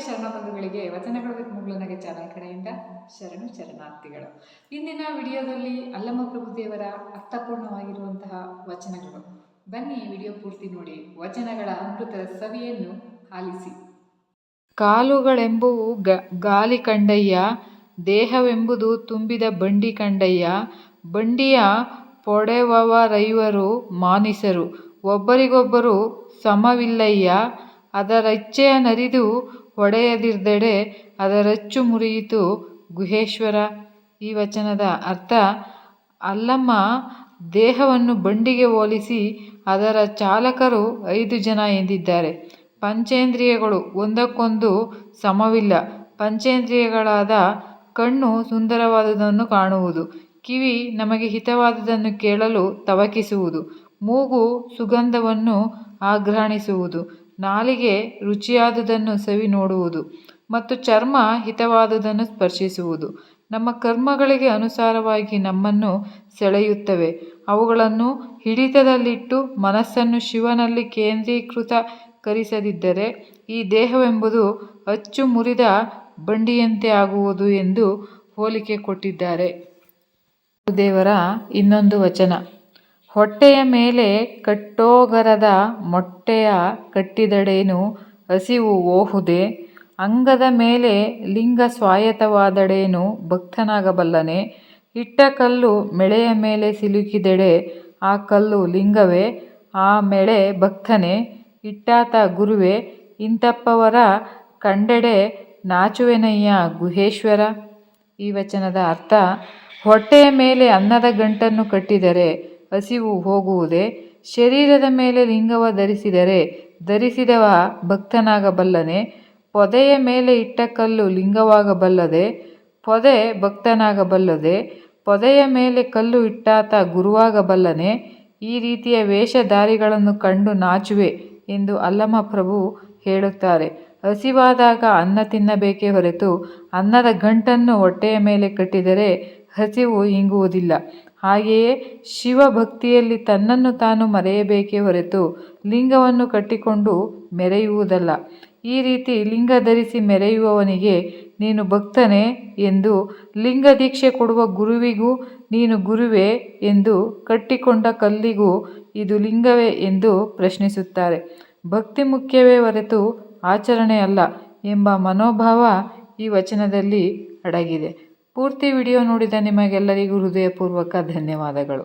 ಶರಣ ಬಂಧುಗಳಿಗೆ ವಚನಗಳ ವಿತ್ ಮುಗುಳನಗೆ ಚಾನಲ್ ಕಡೆಯಿಂದ ಶರಣು ಶರಣಾರ್ಥಿಗಳು. ಇಂದಿನ ವಿಡಿಯೋದಲ್ಲಿ ಅಲ್ಲಮ್ಮ ಪ್ರಭುದೇವರ ಅರ್ಥಪೂರ್ಣವಾಗಿರುವಂತಹ ವಚನಗಳು. ಬನ್ನಿ ವಿಡಿಯೋ ಪೂರ್ತಿ ನೋಡಿ. ವಚನಗಳ ಅಮೃತ ಸವಿಯನ್ನು ಆಲಿಸಿ. ಕಾಲುಗಳೆಂಬುವು ಗ, ಗಾಲಿ ಕಂಡಯ್ಯ, ದೇಹವೆಂಬುದು ತುಂಬಿದ ಬಂಡಿ ಕಂಡಯ್ಯ, ಬಂಡಿಯ ಪೊಡೆವವರೈವರು ಮಾನಿಸರು. ಒಬ್ಬರಿಗೊಬ್ಬರು ಸಮವಿಲ್ಲಯ್ಯ ಅದರಚ್ಚೆಯ ನರಿದು ಹೊಡೆಯದಿರ್ದೆಡೆ ಅದರಚ್ಚು ಮುರಿಯಿತು ಗುಹೇಶ್ವರ. ಈ ವಚನದ ಅರ್ಥ, ಅಲ್ಲಮ್ಮ ದೇಹವನ್ನು ಬಂಡಿಗೆ ಹೋಲಿಸಿ ಅದರ ಚಾಲಕರು ಐದು ಜನ ಎಂದಿದ್ದಾರೆ. ಪಂಚೇಂದ್ರಿಯಗಳು ಒಂದಕ್ಕೊಂದು ಸಮವಿಲ್ಲ. ಪಂಚೇಂದ್ರಿಯಗಳಾದ ಕಣ್ಣು ಸುಂದರವಾದುದನ್ನು ಕಾಣುವುದು, ಕಿವಿ ನಮಗೆ ಹಿತವಾದುದನ್ನು ಕೇಳಲು ತವಕಿಸುವುದು, ಮೂಗು ಸುಗಂಧವನ್ನು ಆಘ್ರಾಣಿಸುವುದು ನಾಲಿಗೆ ರುಚಿಯಾದುದನ್ನು ಸವಿ ನೋಡುವುದು ಮತ್ತು ಚರ್ಮ ಹಿತವಾದುದನ್ನು ಸ್ಪರ್ಶಿಸುವುದು. ನಮ್ಮ ಕರ್ಮಗಳಿಗೆ ಅನುಸಾರವಾಗಿ ನಮ್ಮನ್ನು ಸೆಳೆಯುತ್ತವೆ. ಅವುಗಳನ್ನು ಹಿಡಿತದಲ್ಲಿಟ್ಟು ಮನಸ್ಸನ್ನು ಶಿವನಲ್ಲಿ ಕೇಂದ್ರೀಕೃತಕರಿಸದಿದ್ದರೆ ಈ ದೇಹವೆಂಬುದು ಅಚ್ಚು ಮುರಿದ ಬಂಡಿಯಂತೆ ಆಗುವುದು ಎಂದು ಹೋಲಿಕೆ ಕೊಟ್ಟಿದ್ದಾರೆ. ದೇವರ ಇನ್ನೊಂದು ವಚನ. ಹೊಟ್ಟೆಯ ಮೇಲೆ ಕಟ್ಟೋಗರದ ಮೊಟ್ಟೆಯ ಕಟ್ಟಿದಡೇನು ಹಸಿವು ಓಹುದೆ? ಅಂಗದ ಮೇಲೆ ಲಿಂಗ ಸ್ವಾಯತ್ತವಾದಡೇನು ಭಕ್ತನಾಗಬಲ್ಲನೆ? ಇಟ್ಟ ಕಲ್ಲು ಮೆಳೆಯ ಮೇಲೆ ಸಿಲುಕಿದೆಡೆ ಆ ಕಲ್ಲು ಲಿಂಗವೇ? ಆ ಮೆಳೆ ಭಕ್ತನೇ? ಇಟ್ಟಾತ ಗುರುವೆ, ಇಂತಪ್ಪವರ ಕಂಡೆಡೆ ನಾಚುವೆನಯ್ಯ ಗುಹೇಶ್ವರ? ಈ ವಚನದ ಅರ್ಥ, ಹೊಟ್ಟೆಯ ಮೇಲೆ ಅನ್ನದ ಗಂಟನ್ನು ಕಟ್ಟಿದರೆ ಹಸಿವು ಹೋಗುವುದೇ? ಶರೀರದ ಮೇಲೆ ಲಿಂಗವ ಧರಿಸಿದರೆ ಧರಿಸಿದವ ಭಕ್ತನಾಗಬಲ್ಲನೆ? ಪೊದೆಯ ಮೇಲೆ ಇಟ್ಟ ಕಲ್ಲು ಲಿಂಗವಾಗಬಲ್ಲದೆ? ಪೊದೆ ಭಕ್ತನಾಗಬಲ್ಲದೆ? ಪೊದೆಯ ಮೇಲೆ ಕಲ್ಲು ಇಟ್ಟಾತ ಗುರುವಾಗಬಲ್ಲನೆ? ಈ ರೀತಿಯ ವೇಷಧಾರಿಗಳನ್ನು ಕಂಡು ನಾಚುವೆ ಎಂದು ಅಲ್ಲಮ ಪ್ರಭು ಹೇಳುತ್ತಾರೆ. ಹಸಿವಾದಾಗ ಅನ್ನ ತಿನ್ನಬೇಕೇ ಹೊರತು, ಅನ್ನದ ಗಂಟನ್ನು ಹೊಟ್ಟೆಯ ಮೇಲೆ ಕಟ್ಟಿದರೆ ಹಸಿವು ಇಂಗುವುದಿಲ್ಲ. ಹಾಗೆಯೇ ಶಿವಭಕ್ತಿಯಲ್ಲಿ ತನ್ನನ್ನು ತಾನು ಮರೆಯಬೇಕೇ ಹೊರತು ಲಿಂಗವನ್ನು ಕಟ್ಟಿಕೊಂಡು ಮೆರೆಯುವುದಲ್ಲ. ಈ ರೀತಿ ಲಿಂಗ ಧರಿಸಿ ಮೆರೆಯುವವನಿಗೆ ನೀನು ಭಕ್ತನೇ ಎಂದು ಲಿಂಗ ದೀಕ್ಷೆ ಕೊಡುವ ಗುರುವಿಗೂ ನೀನು ಗುರುವೇ ಎಂದು ಕಟ್ಟಿಕೊಂಡ ಕಲ್ಲಿಗೂ ಇದು ಲಿಂಗವೇ ಎಂದು ಪ್ರಶ್ನಿಸುತ್ತಾರೆ. ಭಕ್ತಿ ಮುಖ್ಯವೇ ಹೊರತು ಆಚರಣೆ ಅಲ್ಲ ಎಂಬ ಮನೋಭಾವ ಈ ವಚನದಲ್ಲಿ ಅಡಗಿದೆ. ಪೂರ್ತಿ ವಿಡಿಯೋ ನೋಡಿದ ನಿಮಗೆಲ್ಲರಿಗೂ ಹೃದಯಪೂರ್ವಕ ಧನ್ಯವಾದಗಳು.